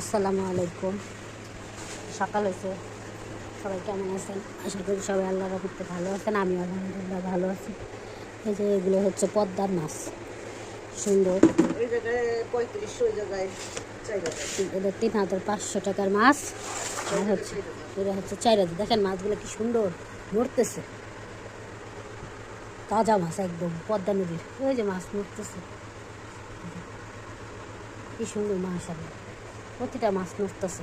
আসসালামু আলাইকুম। সকাল হয়েছে। সবাই কেমন আছেন? আশা করি সবাই আল্লাহ করতে ভালো আছেন আমি আলহামদুলিল্লাহ ভালো আছি। এই যে এগুলো হচ্ছে পদ্মার মাছ। সুন্দর। এটা তিন হাজার পাঁচশো টাকার মাছ। আর হচ্ছে এটা হচ্ছে চার হাজার। দেখেন মাছগুলো কি সুন্দর নড়তেছে। তাজা মাছ একদম পদ্মা নদীর। ওই যে মাছ নড়তেছে। কি সুন্দর মাছ আর প্রতিটা মাছ নড়তেছে।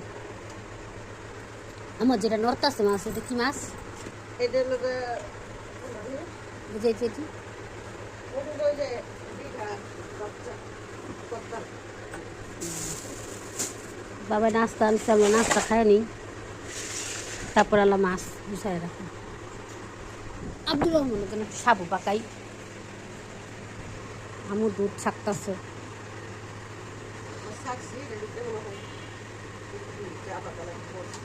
আমার যেটা নড়তেছে মাছ ওটা কি মাছ? এটা। বাবা নাস্তা আনছে আমরা নাস্তা খাই নি। তারপর আল্লাহ মাছ গুছাই রাখো। আব্দুর রহমান কেন একটু সাবু পাকাই। আমু দুধ ছাকতাছে আমার শাকসি, এটা দিতে মনে হয়। এটা আবার তাহলে পড়ছে।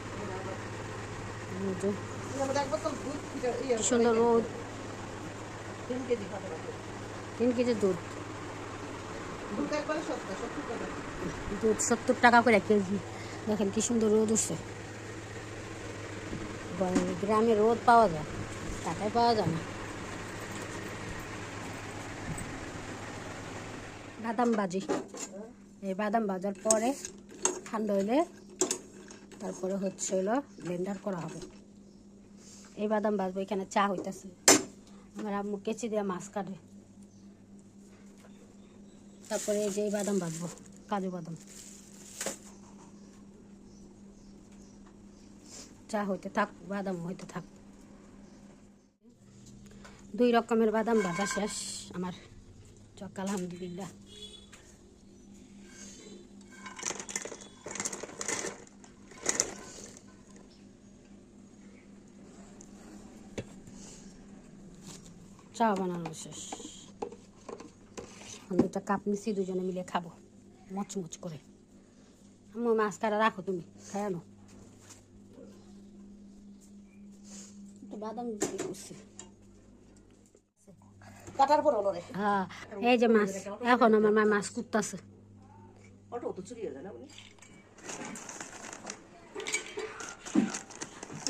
এই যে আমার এক বোতল দুধ ফিরে- ইয়ে, কি সুন্দর রোদ। তিন কেজি দুধ। দুধ সত্তর টাকা। করে কেজি। দেখেন কি সুন্দর রোদ উঠছে। গ্রামে রোদ পাওয়া যায় টাকায় পাওয়া যায় না। বাদাম বাজি এই বাদাম বাজার পরে ঠান্ডা হইলে তারপরে হচ্ছে হলো ব্লেন্ডার করা হবে। এই বাদাম বাজবো এখানে চা হইতেছে। আমার আম্মু কেচি দিয়ে মাছ কাটে। তারপরে এই যে এই বাদাম বাজবো কাজু বাদাম। চা হইতে থাক, বাদাম হইতে থাক। দুই রকমের বাদাম ভাজা শেষ, আমার চক, আলহামদুলিল্লাহ। চা বানানো শেষ। আমি দুটা কাপ নিচ্ছি দুজনে মিলে খাব। মচমচ করে। আমার মাছ কাটা রাখো তুমি খাই আনো বাদাম করছি কাটার পর হলো রে। হ্যাঁ এই যে মাছ এখন আমার মা মাছ কুটতাছে। ওটা তো চুরি হয়ে না,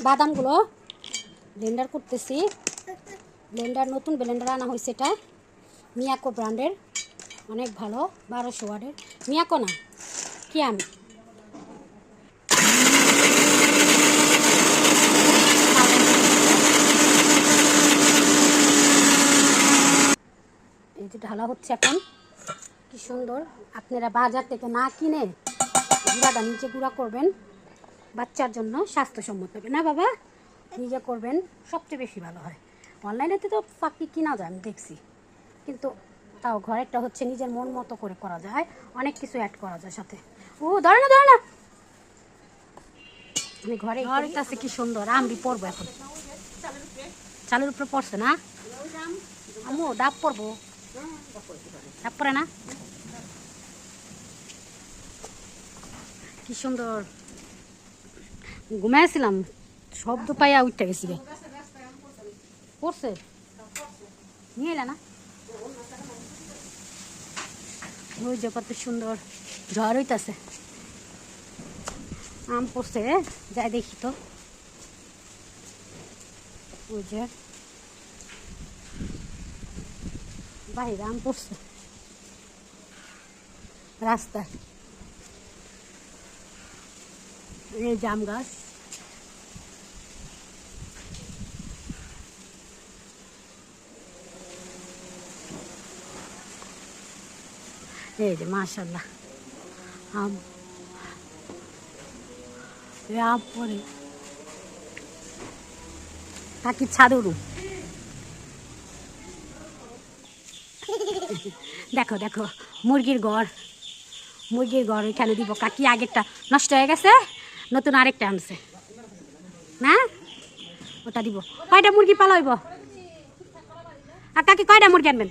বাদামগুলো ব্লেন্ডার করতেছি। ব্লেন্ডার নতুন, ব্লেন্ডার আনা হয়েছে এটা। মিয়াকো ব্র্যান্ডের, অনেক ভালো, বারোশো ওয়ার্ডের মিয়াকো না কি আমি এই যে ঢালা হচ্ছে এখন। কি সুন্দর, আপনারা বাজার থেকে না কিনে গুঁড়াটা নিচে গুঁড়া করবেন। বাচ্চার জন্য স্বাস্থ্যসম্মত হবে না বাবা? নিজে করবেন, সবচেয়ে বেশি ভালো হয়। অনলাইনেতে তো পাখি কিনা যায়, আমি দেখছি। কিন্তু তাও ঘরেরটা হচ্ছে নিজের মন মতো করে করা যায়, অনেক কিছু অ্যাড করা যায় সাথে। ও ধরে না ধরে না! আমি ঘরে ঘরেটা আছে কি সুন্দর আমি পরবো এখন। চালের উপরে পড়ছে না? আমু, ডাব পরবো। ডাব পরে না? কি সুন্দর। ঘুমাইছিলাম শব্দ পাইয়া উঠতে গেছি পড়ছে নিয়ে এলে না? ওই যে কত সুন্দর ঝড় হইতাছে। আম পড়ছে যাই দেখি তো। ওই যে। বাইরে আম পড়ছে। রাস্তায়। এই জাম গাছ। এই যে মাশাল্লাহ আম আম পরে কাকি ছাদরু দেখো দেখো মুরগির ঘর মুরগির ঘর এখানে দিব কাকি আগেরটা নষ্ট হয়ে গেছে নতুন আরেকটা আনছে না ওটা দিব কয়টা মুরগি পালাইব আর কাকি কয়টা মুরগি আনবেন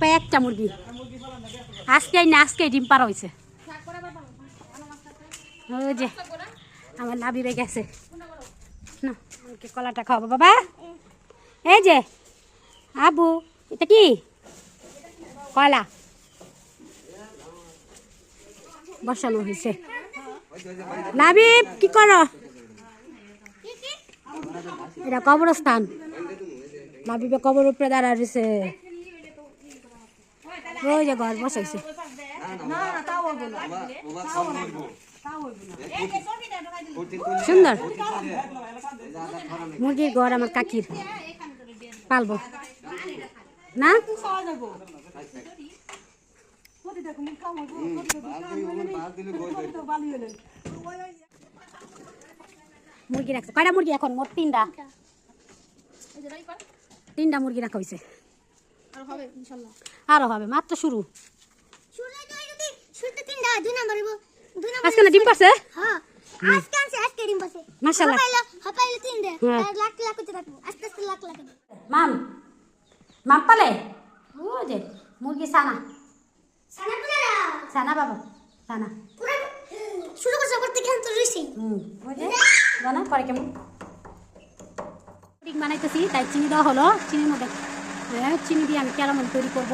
আপা একটা মুরগি। আজকেই না, আজকেই ডিম পাড়া হয়েছে ওই যে, আমার নাবিবে গেছে না, আমাকে কলাটা খাওয়াবো, বাবা। এই যে, আবু, এটা কি? কয়লা? বসানো হয়েছে লাবিব কি করো? এটা কবরস্থান। লাবিবে কবর উপরে দাঁড়া রয়েছে ওই যে ঘর বসাইছে। সুন্দর। মুরগির ঘর আমার কাকির। পালবো। না? মুরগি রাখছে। কয়টা মুরগি এখন? মোট তিনটা। তিনটা মুরগি রাখা হয়েছে। আর হবে মাত্র শুরু। আজকে না ডিম পারছে। মাম মাম পালে? যে মুরগি সানা। সানা বাবা সানা। শুরু করছে করতে কেন তো রইছি। হুম জানা পরে কেমন? পুডিং বানাইতেছি তাই চিনি দেওয়া হলো চিনির মধ্যে। হ্যাঁ চিনি দিয়ে আমি ক্যারামেল তৈরি করব।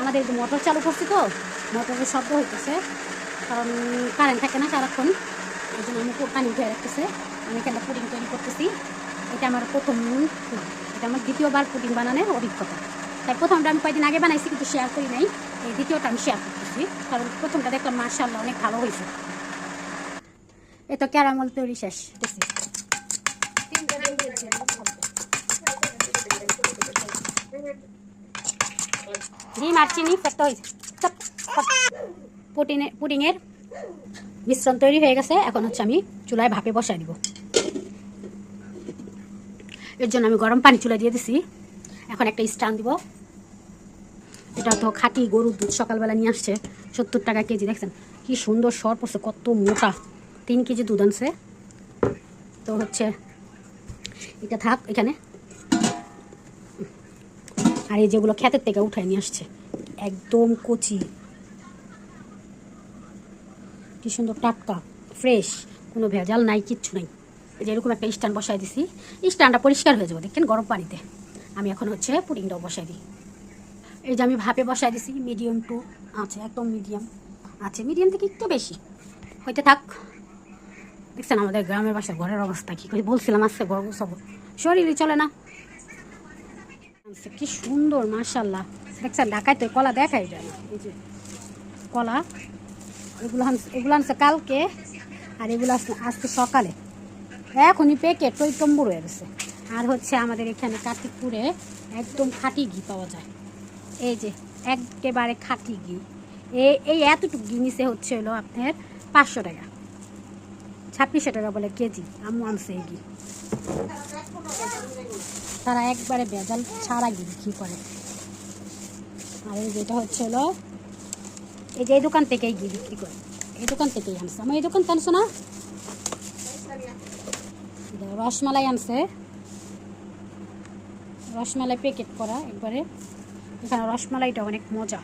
আমাদের মোটর চালু করছি তো, মোটরের শব্দ হইতেছে। কারণ কারেন্ট থাকে না সারাক্ষণ, এই জন্য আমি পানি উঠে রাখতেছে। আমি এখানে পুডিং তৈরি করতেছি। এটা আমার প্রথম এটা আমার দ্বিতীয়বার পুডিং বানানোর অভিজ্ঞতা। তাই প্রথমটা আমি কয়েকদিন আগে বানাইছি, কিন্তু শেয়ার করি নাই। এই দ্বিতীয়টা আমি শেয়ার করতেছি। কারণ প্রথমটা দেখলাম মার্শাল্লাহ অনেক ভালো হয়েছে। এ তো ক্যারামল তৈরি শেষ। ডিম আর চিনি ফেটটা হয়েছে। পুটিনে পুডিংয়ের মিশ্রণ তৈরি হয়ে গেছে। এখন হচ্ছে আমি চুলায় ভাপে বসাই দিব। এর জন্য আমি গরম পানি চুলায় দিয়ে দিছি। এখন একটা স্টান দিব। এটা তো খাঁটি গরুর দুধ সকালবেলা নিয়ে আসছে। সত্তর টাকা কেজি, দেখছেন? কি সুন্দর সর পড়ছে, কত মোটা। তিন কেজি দুধ আনছে। তো হচ্ছে, এটা থাক, এখানে। আর এই যেগুলো ক্ষেতের থেকে উঠায় নিয়ে আসছে। একদম কচি। কি সুন্দর টাটকা ফ্রেশ কোনো ভেজাল নাই, কিচ্ছু নাই। এই যে এরকম একটা স্ট্যান্ড বসাই দিছি, স্ট্যান্ডটা পরিষ্কার হয়ে যাবে, দেখেন গরম পানিতে। আমি এখন হচ্ছে পুডিংটাও বসাই দিই। এই যে আমি ভাপে বসাই দিছি মিডিয়াম টু আছে, একদম মিডিয়াম আছে। মিডিয়াম থেকে একটু বেশি। হইতে থাক। দেখছেন আমাদের গ্রামের বাসা ঘরের অবস্থা কী করে বলছিলাম আজকে ঘর সব শরীরই চলে না। কি সুন্দর মার্শাল্লাহ দেখছেন, ঢাকায় তো কলা দেখাই যায় না। কলা, এগুলো এগুলো আনছে কালকে, আর এগুলো আজকে সকালে। এখনই প্যাকেট টই টম্বুর হয়ে গেছে। আর হচ্ছে আমাদের এখানে কার্তিকপুরে একদম খাঁটি ঘি পাওয়া যায়। এই যে, একেবারে খাঁটি ঘি। এই এতটুকু ঘি নিচে হচ্ছে হলো আপনার পাঁচশো টাকা। ছাব্বিশশো টাকা বলে কেজি, আম্মু আনছে ঘি তারা একবারে ভেজাল ছাড়া ঘি বিক্রি করে? আর এই যেটা হচ্ছে হলো, এই যে এই দোকান থেকেই ঘি বিক্রি করে? এই দোকান থেকেই আনছে। আমার এই দোকান আনছো না? রসমালাই আনছে। রসমালাই প্যাকেট করা একবারে। এখানে রসমালাইটা অনেক মজা।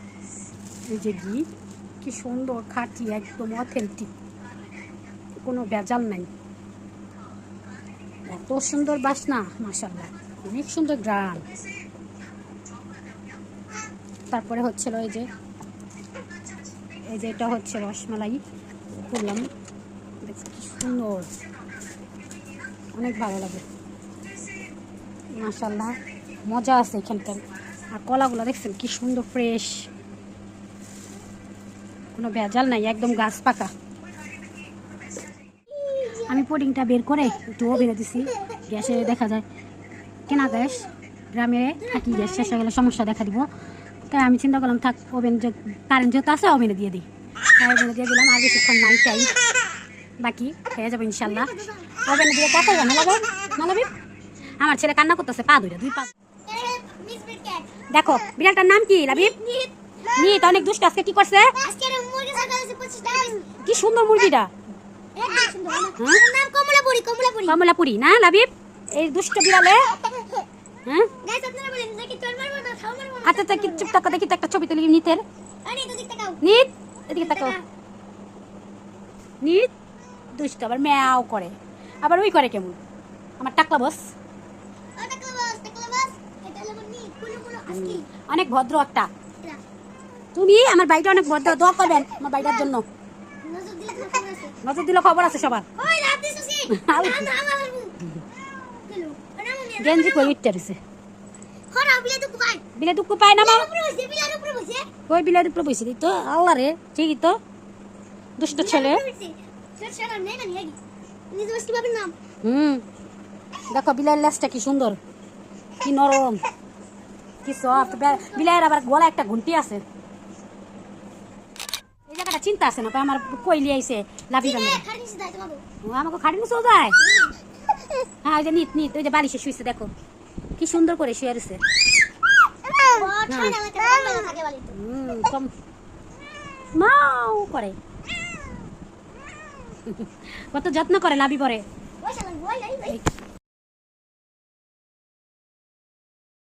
এই যে ঘি, কি সুন্দর, খাঁটি, একদম অথেন্টিক। কোনো ভেজাল নাই। এত সুন্দর বাসনা মাসাল্লাহ অনেক সুন্দর গ্রাম। তারপরে হচ্ছিল এই যে এই যে এটা হচ্ছে রসমালাই কি সুন্দর। অনেক ভালো লাগে। মাসাল্লাহ মজা আছে এখানকার। আর কলাগুলো দেখছেন কি সুন্দর ফ্রেশ কোনো ভেজাল নাই, একদম গাছ পাকা। আমি পুডিংটা বের করে একটু ওভেনে দিছি। গ্যাসে দেখা যায় কেনা গ্যাস গ্রামে থাকি গ্যাস শেষ হয়ে গেলে সমস্যা দেখা দিব। তাই আমি চিন্তা করলাম থাক ওভেন যে কারেন্ট যেহেতু আছে ওভেনে দিয়ে দিই। তাই ওভেনে দিয়ে দিলাম আর বেশিক্ষণ নাই টাইম বাকি হয়ে যাবে ইনশাল্লাহ। ওভেনে দিয়ে কত না লাগে না আমার ছেলে কান্না করতেছে পা ধরে দুই পা দেখো বিড়ালটার নাম কি লাবিব নিত অনেক দুষ্ট আজকে কি করছে? আজকে মুরগি সকালে এসে 25 টাকা। কি সুন্দর মুরগিটা। কমলাপুরি কমলাপুরি। না লাবিব? এই দুষ্ট বিড়ালে? হ্যাঁ? আচ্ছা আচ্ছা চুপ দেখি তো একটা ছবি তুলি নিতের আরে তো দিকটা নিত এদিকে তাকাও। নিত দুষ্ট আবার ম্যাও করে। আবার ওই করে কেমন? আমার টাকলা বস। অনেক ভদ্র একটা। তুমি আমার বাড়িটা অনেক ভদ্র দোয়া করবেন আমার বাড়িটার জন্য নজর দিলে তোর খবর আছে নজর দিলে খবর আছে সবার। মনে গেঞ্জি কই উঠতে রয়েছে বিলে দুঃখ পায়। না মা? বিলার বসে বিলের আল্লাহ রে ঠিকই তো। দুষ্ট ছেলে। তোর ছেলে নেই না নিয়ে নিজে বসে বাবার নাম? হুম। দেখো বিলাইয়ের লেজটা কি সুন্দর কি নরম কি সফট বিলাইয়ের আবার গলা একটা ঘুন্টি আছে। চিন্তা আছে না তো আমার কইলি আইছে? লাভি নিচে বাবু আমাকে খাড়ি নিচেও যায় হ্যাঁ ওই যে নিত নিত ওই যে বালিশে শুয়েছে দেখো। কি সুন্দর করে শুয়ে রয়েছে ও কম। মাও করে। কত যত্ন করে লাভি পরে।